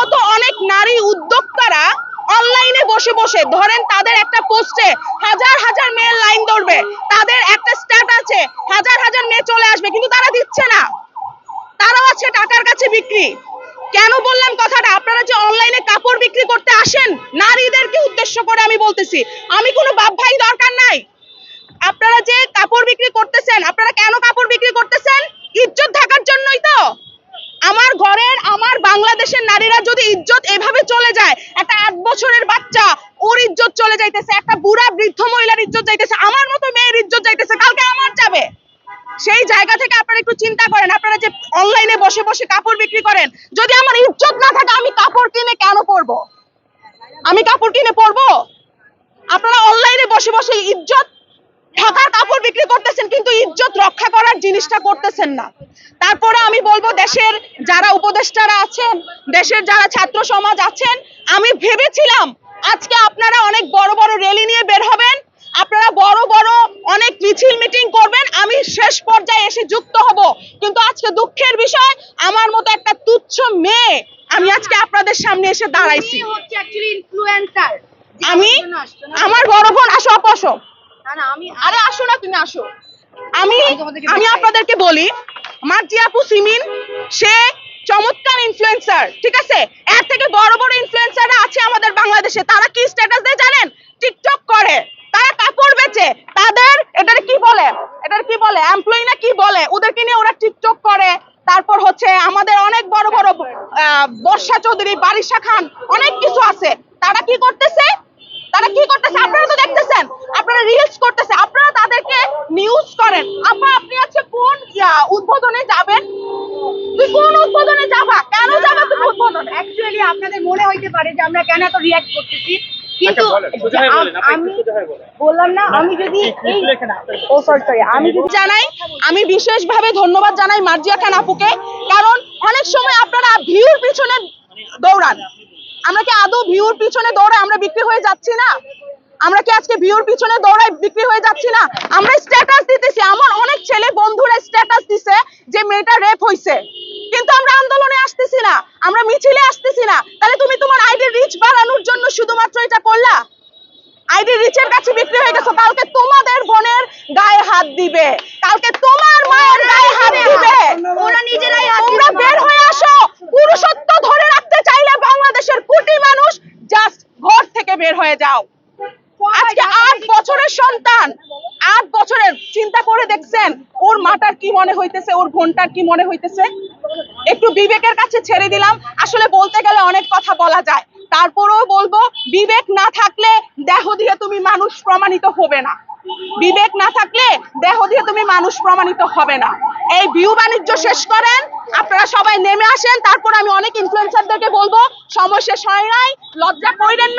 মতো অনেক নারী উদ্যোক্তারা অনলাইনে বসে বসে, ধরেন তাদের একটা পোস্টে হাজার হাজার মেয়ের লাইন ধরবে, তাদের একটা স্ট্যাট আছে, হাজার হাজার মেয়ে চলে আসবে, কিন্তু তারা দিচ্ছে না। তারাও আছে টাকার কাছে বিক্রি। কেন বললাম কথাটা? আপনারা যে অনলাইনে কাপড় বিক্রি করতে আসেন, নারীদেরকে উদ্দেশ্য করে আমি বলতেছি। আমি কোনো বাপ ভাই দরকার নাই। আপনারা যে কাপড় বিক্রি করতেছেন, আপনারা কেন কাপড় বিক্রি করতেছেন ইজ্জত থাকার জন্যই তো আমার ঘরের আমার বাংলাদেশের নারীরা ইজ্জত এভাবে চলে যায়, একটা আট বছরের বাচ্চা, ওর ইজ্জত চলে যাইতেছে, একটা বুড়া বৃদ্ধ মহিলার ইজ্জত যাইতেছে, আমার মতো মেয়ের ইজ্জত যাইতেছে, কালকে আমার যাবে। সেই জায়গা থেকে আপনারা একটু চিন্তা করেন, আপনারা যে অনলাইনে বসে বসে কাপড় বিক্রি করেন, যদি আমার ইজ্জত না থাকে, আমি কাপড় কিনে কেন পরবো? আমি কাপড় কিনে পরবো? আপনারা অনলাইনে বসে বসে ইজ্জত ঢাকার কাপড় বিক্রি করতেছেন কিন্তু ইজ্জত রক্ষা করার জিনিসটা করতেছেন না। তারপরে আমি বলব দেশের যারা উপদেষ্টারা আছেন দেশের যারা ছাত্র সমাজ আছেন আমি ভেবেছিলাম আজকে আপনারা অনেক বড় বড় র্যালি নিয়ে বের হবেন আপনারা বড় বড় অনেক মিছিল মিটিং করবেন আমি শেষ পর্যায়ে এসে যুক্ত হব। কিন্তু আজকে দুঃখের বিষয় আমার মতো একটা তুচ্ছ মেয়ে আমি আজকে আপনাদের সামনে এসে দাঁড়াইছি। আমি আমার বড় বোন আসো আমি আরে আসো না তুমি আসো। আমি। আপনাদেরকে বলি সিমিন সে চমৎকার ইনফ্লুয়েন্সার ঠিক আছে? এর থেকে বড় বড় ইনফ্লুয়েন্সাররা আছে আমাদের বাংলাদেশে। তারা কি স্ট্যাটাস দেয় জানেন? টিকটক করে। তারা কাপড় বেচে। তাদের এটার কি বলে? এটার কি বলে? এমপ্লয়ি না কি বলে? ওদেরকে নিয়ে ওরা টিকটক করে। তারপর হচ্ছে আমাদের অনেক বড় বড় বর্ষা চৌধুরী বারিশা খান অনেক কিছু আছে। তারা কি করতেছে? তারা কি করতেছে? আপনারা তো দেখতেছেন। আপনারা রিলস করতেছে আপনারা তাদেরকে নিউজ করেন আপা আপনি আজকে কোন ইয়া, উদ্বোধনে যাবেন তুই কোন উদ্বোধনে যাবা? কেন যাবা তুমি উদ্বোধনে? অ্যাকচুয়ালি আপনাদের মনে হইতে পারে যে আমরা কেন এত রিয়াক্ট করতেছি। কিন্তু আচ্ছা, বলেন, সোজা হয়ে আমি হয়ে বলেন। বললাম না আমি যদি এই ও সরি সরি আমি যদি জানাই আমি বিশেষভাবে ধন্যবাদ জানাই মার্জিয়া খান আপুকে কারণ অনেক সময় আপনারা ভিউর পিছনে দৌড়ান। আমরা কি আদৌ ভিউর পিছনে দৌড়াই আমরা বিক্রি হয়ে যাচ্ছি না? আমরা কি আজকে ভিউর পিছনে দৌড়াই বিক্রি হয়ে যাচ্ছি না? আমরা স্ট্যাটাস দিতেছি আমার অনেক ছেলে বন্ধুরা স্ট্যাটাস দিছে যে মেয়েটা রেপ হইছে কিন্তু আমরা আন্দোলনে আসতেছি না আমরা মিছিলে আসতেছি না। তাহলে তুমি তোমার আইডি রিচ বাড়ানোর জন্য শুধুমাত্র এটা করলা? আইডি রিচের কাছে বিক্রি হয়ে গেছো। কালকে তোমাদের বোনের গায়ে হাত দিবে। কালকে তোমার মায়ের গায়ে হাত দিবে। ওরা নিজেরাই হাত তোমরা বের হয়ে আসো। পুরুষত্ব ধরে রাখতে চাইলে বাংলাদেশের কোটি মানুষ জাস্ট ঘর থেকে বের হয়ে যাও। আজকে আট বছরের সন্তান। আট বছরের চিন্তা করে দেখছেন ওর মাটার কি মনে হইতেছে, ওর বোনটার কি মনে হইতেছে? একটু বিবেকের কাছে ছেড়ে দিলাম। আসলে বলতে গেলে অনেক কথা বলা যায়। তারপরেও বলব, বিবেক না থাকলে দেহ দিয়ে তুমি মানুষ প্রমাণিত হবে না। বিবেক না থাকলে দেহ দিয়ে তুমি মানুষ প্রমাণিত হবে না। এই ভিউ বাণিজ্য শেষ করেন, আপনারা সবাই নেমে আসেন। তারপর আমি অনেক ইনফ্লুয়েন্সারদেরকে বলব, সময় শেষ হয় নাই, লজ্জা কইরেন না।